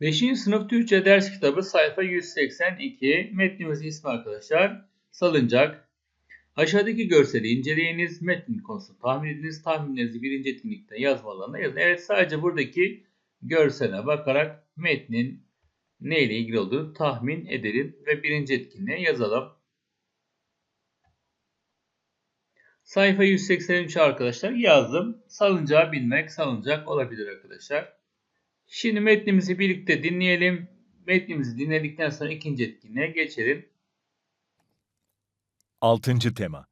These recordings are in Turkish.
5. sınıf Türkçe ders kitabı sayfa 182 metnimizin ismi arkadaşlar salıncak. Aşağıdaki görseli inceleyiniz. Metnin konusunu tahmin ediniz. Tahminlerinizi birinci etkinlikte yazmalarına yazın. Evet sadece buradaki görsele bakarak metnin neyle ilgili olduğunu tahmin edelim ve birinci etkinliğe yazalım. Sayfa 183 arkadaşlar yazdım. Salıncağı bilmek salıncak olabilir arkadaşlar. Şimdi metnimizi birlikte dinleyelim. Metnimizi dinledikten sonra ikinci etkinliğe geçelim. Altıncı tema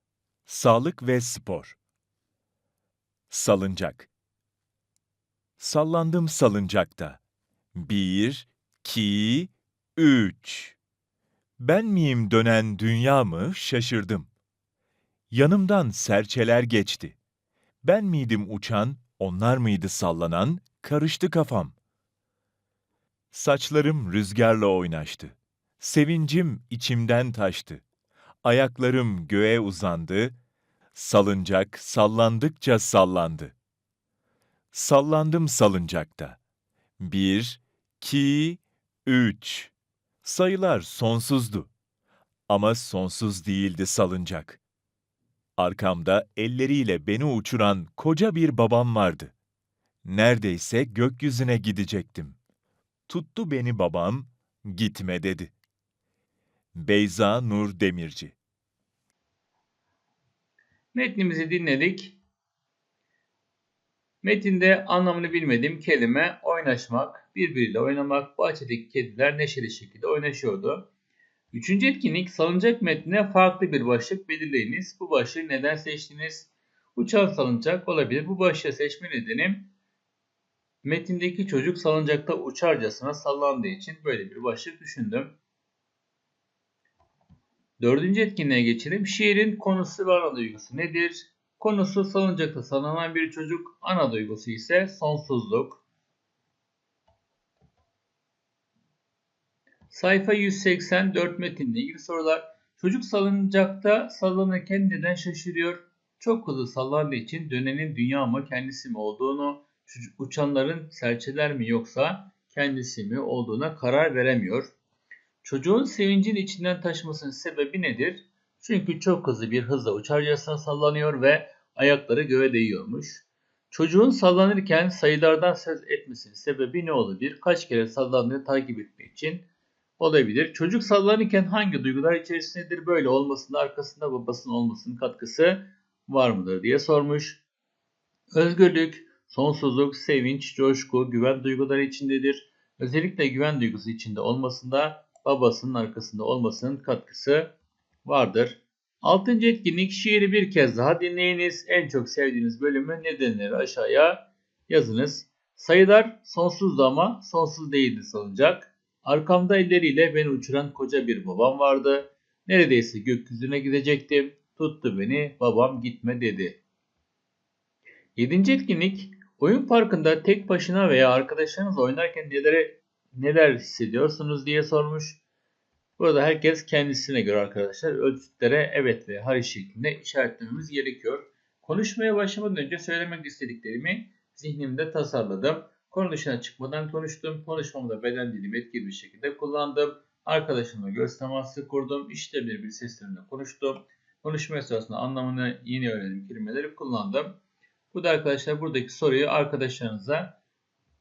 Sağlık ve spor Salıncak Sallandım salıncakta. Bir, iki, üç. Ben miyim dönen dünya mı şaşırdım. Yanımdan serçeler geçti. Ben miydim uçan, onlar mıydı sallanan, karıştı kafam. Saçlarım rüzgarla oynaştı. Sevincim içimden taştı. Ayaklarım göğe uzandı. Salıncak sallandıkça sallandı. Sallandım salıncakta. Bir, iki, üç. Sayılar sonsuzdu. Ama sonsuz değildi salıncak. Arkamda elleriyle beni uçuran koca bir babam vardı. Neredeyse gökyüzüne gidecektim. Tuttu beni babam, gitme dedi. Beyza Nur Demirci Metnimizi dinledik. Metinde anlamını bilmediğim kelime oynaşmak, birbiriyle oynamak, bahçedeki kediler neşeli şekilde oynaşıyordu. Üçüncü etkinlik salıncak metnine farklı bir başlık belirleyiniz. Bu başlığı neden seçtiniz? Uçan salıncak olabilir. Bu başlığı seçme nedenim metindeki çocuk salıncakta uçarcasına sallandığı için böyle bir başlık düşündüm. Dördüncü etkinliğe geçelim. Şiirin konusu ve ana duygusu nedir? Konusu salıncakta sallanan bir çocuk, ana duygusu ise sonsuzluk. Sayfa 184 metinle ilgili sorular. Çocuk salıncakta sallanırken neden şaşırıyor? Çok hızlı sallandığı için dönenin dünya mı kendisi mi olduğunu, uçanların serçeler mi yoksa kendisi mi olduğuna karar veremiyor. Çocuğun sevincin içinden taşmasının sebebi nedir? Çünkü çok hızlı bir hızla uçarcasına sallanıyor ve ayakları göğe değiyormuş. Çocuğun sallanırken sayılardan söz etmesinin sebebi ne olabilir? Kaç kere sallandığını takip etmek için olabilir. Çocuk sallanırken hangi duygular içerisindedir? Böyle olmasında arkasında babasının olmasının katkısı var mıdır diye sormuş. Özgürlük, sonsuzluk, sevinç, coşku, güven duyguları içindedir. Özellikle güven duygusu içinde olmasında babasının arkasında olmasının katkısı vardır. Altıncı etkinlik şiiri bir kez daha dinleyiniz. En çok sevdiğiniz bölümü nedenleri aşağıya yazınız. Sayılar sonsuzdu ama sonsuz değildi salınacak. Arkamda elleriyle beni uçuran koca bir babam vardı. Neredeyse gökyüzüne gidecektim. Tuttu beni, babam gitme dedi. Yedinci etkinlik, oyun parkında tek başına veya arkadaşlarınızla oynarken neler, neler hissediyorsunuz diye sormuş. Burada herkes kendisine göre arkadaşlar ölçütlere evet ve hayır şeklinde işaretlememiz gerekiyor. Konuşmaya başlamadan önce söylemek istediklerimi zihnimde tasarladım. Konu dışına çıkmadan konuştum. Konuşmamda beden dilimi etkili bir şekilde kullandım. Arkadaşımla göz teması kurdum. İşte bir bir seslerimle konuştum. Konuşma esnasında anlamını yeni öğrendiğim kelimeleri kullandım. Bu da arkadaşlar buradaki soruyu arkadaşlarınıza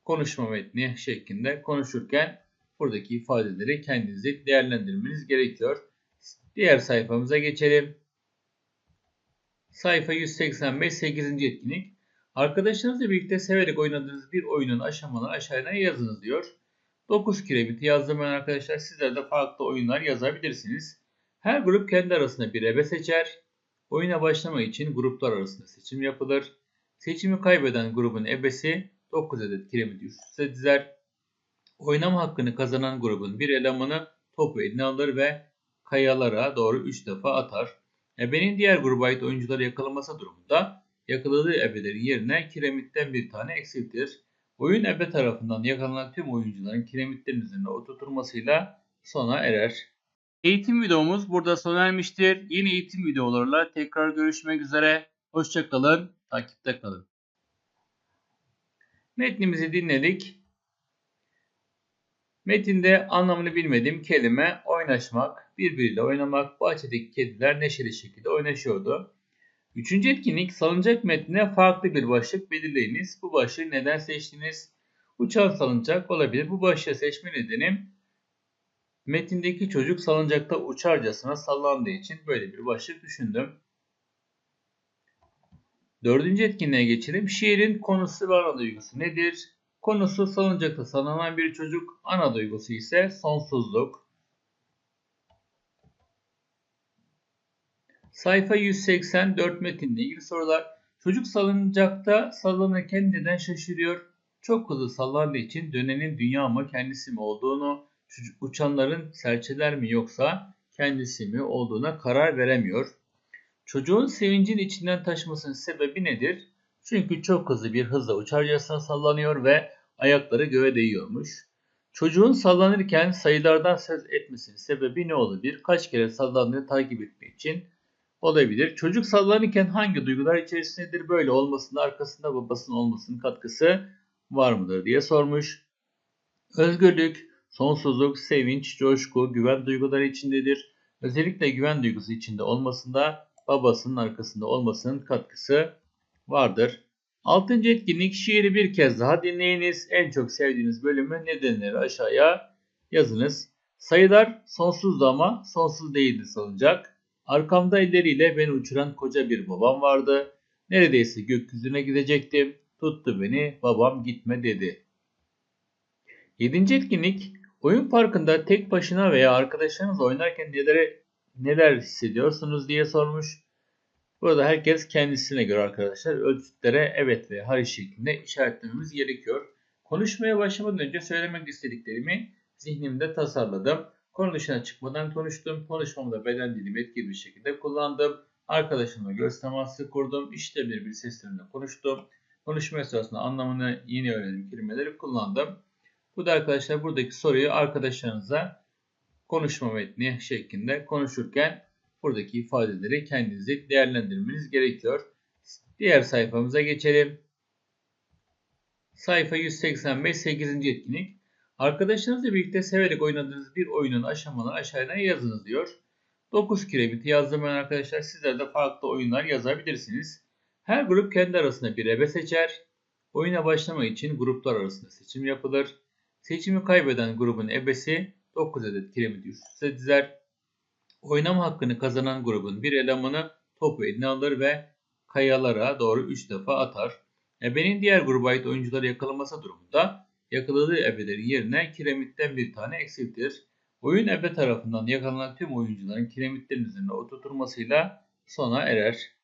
konuşma metni şeklinde konuşurken buradaki ifadeleri kendinizi değerlendirmeniz gerekiyor. Diğer sayfamıza geçelim. Sayfa 185 8. etkinlik. Arkadaşlarınızla birlikte severek oynadığınız bir oyunun aşamalarını aşağıya yazınız diyor. 9 kiremit yazdım ben arkadaşlar. Sizler de farklı oyunlar yazabilirsiniz. Her grup kendi arasında bir ebe seçer. Oyuna başlamak için gruplar arasında seçim yapılır. Seçimi kaybeden grubun ebesi 9 adet kiremit üst üste dizer. Oynama hakkını kazanan grubun bir elemanı topu eline alır ve kayalara doğru 3 defa atar. Ebenin diğer gruba ait oyuncuları yakalaması durumunda yakaladığı ebelerin yerine kiremitten bir tane eksiltir. Oyun ebe tarafından yakalanan tüm oyuncuların kiremitlerin üzerine oturtulmasıyla sona erer. Eğitim videomuz burada sona ermiştir. Yeni eğitim videolarıyla tekrar görüşmek üzere. Hoşçakalın, takipte kalın. Metnimizi dinledik. Metinde anlamını bilmediğim kelime oynaşmak, birbiriyle oynamak, bahçedeki kediler neşeli şekilde oynaşıyordu. Üçüncü etkinlik salıncak metnine farklı bir başlık belirleyiniz. Bu başlığı neden seçtiniz? Uçan salıncak olabilir. Bu başlığı seçme nedenim metindeki çocuk salıncakta uçarcasına sallandığı için böyle bir başlık düşündüm. Dördüncü etkinliğe geçelim. Şiirin konusu ve ana duygusu nedir? Konusu salıncakta sallanan bir çocuk, ana duygusu ise sonsuzluk. Sayfa 184 metinle ilgili sorular. Çocuk salıncakta sallanırken neden şaşırıyor? Çok hızlı sallandığı için dönenin dünya mı kendisi mi olduğunu, uçanların serçeler mi yoksa kendisi mi olduğuna karar veremiyor. Çocuğun sevincin içinden taşmasının sebebi nedir? Çünkü çok hızlı bir hızla uçarcasına sallanıyor ve ayakları göğe değiyormuş. Çocuğun sallanırken sayılardan söz etmesinin sebebi ne olabilir? Kaç kere sallandığını takip etmek için olabilir. Çocuk sallanırken hangi duygular içerisindedir? Böyle olmasının arkasında babasının olmasının katkısı var mıdır diye sormuş. Özgürlük, sonsuzluk, sevinç, coşku, güven duyguları içindedir. Özellikle güven duygusu içinde olmasında babasının arkasında olmasının katkısı vardır. Altıncı etkinlik şiiri bir kez daha dinleyiniz. En çok sevdiğiniz bölümü nedenleri aşağıya yazınız. Sayılar sonsuzdu ama sonsuz değildi salıncak. Arkamda elleriyle beni uçuran koca bir babam vardı. Neredeyse gökyüzüne gidecektim. Tuttu beni babam gitme dedi. Yedinci etkinlik oyun parkında tek başına veya arkadaşlarınızla oynarken neler, neler hissediyorsunuz diye sormuş. Burada herkes kendisine göre arkadaşlar ölçütlere evet ve hayır şeklinde işaretlememiz gerekiyor. Konuşmaya başlamadan önce söylemek istediklerimi zihnimde tasarladım. Konu dışına çıkmadan konuştum. Konuşmamda beden dilimi etkili bir şekilde kullandım. Arkadaşımla göz teması kurdum. İşte bir bir seslerimle konuştum. Konuşma esnasında anlamını yeni öğrendiğim kelimeleri kullandım. Bu da arkadaşlar buradaki soruyu arkadaşlarınıza konuşma metni şeklinde konuşurken buradaki ifadeleri kendinizi değerlendirmeniz gerekiyor. Diğer sayfamıza geçelim. Sayfa 185 8. etkinlik. Arkadaşlarınızla birlikte severek oynadığınız bir oyunun aşamalarını aşağıya yazınız diyor. 9 kiremiti yazdım ben arkadaşlar. Sizler de farklı oyunlar yazabilirsiniz. Her grup kendi arasında bir ebe seçer. Oyuna başlamak için gruplar arasında seçim yapılır. Seçimi kaybeden grubun ebesi 9 adet kiremiti üst üste dizer. Oynama hakkını kazanan grubun bir elemanı topu eline alır ve kayalara doğru 3 defa atar. Ebenin diğer gruba ait oyuncuları yakalaması durumunda yakaladığı ebelerin yerine kiremitten bir tane eksiltir. Oyun ebe tarafından yakalanan tüm oyuncuların kiremitlerin üzerine oturtulmasıyla sona erer.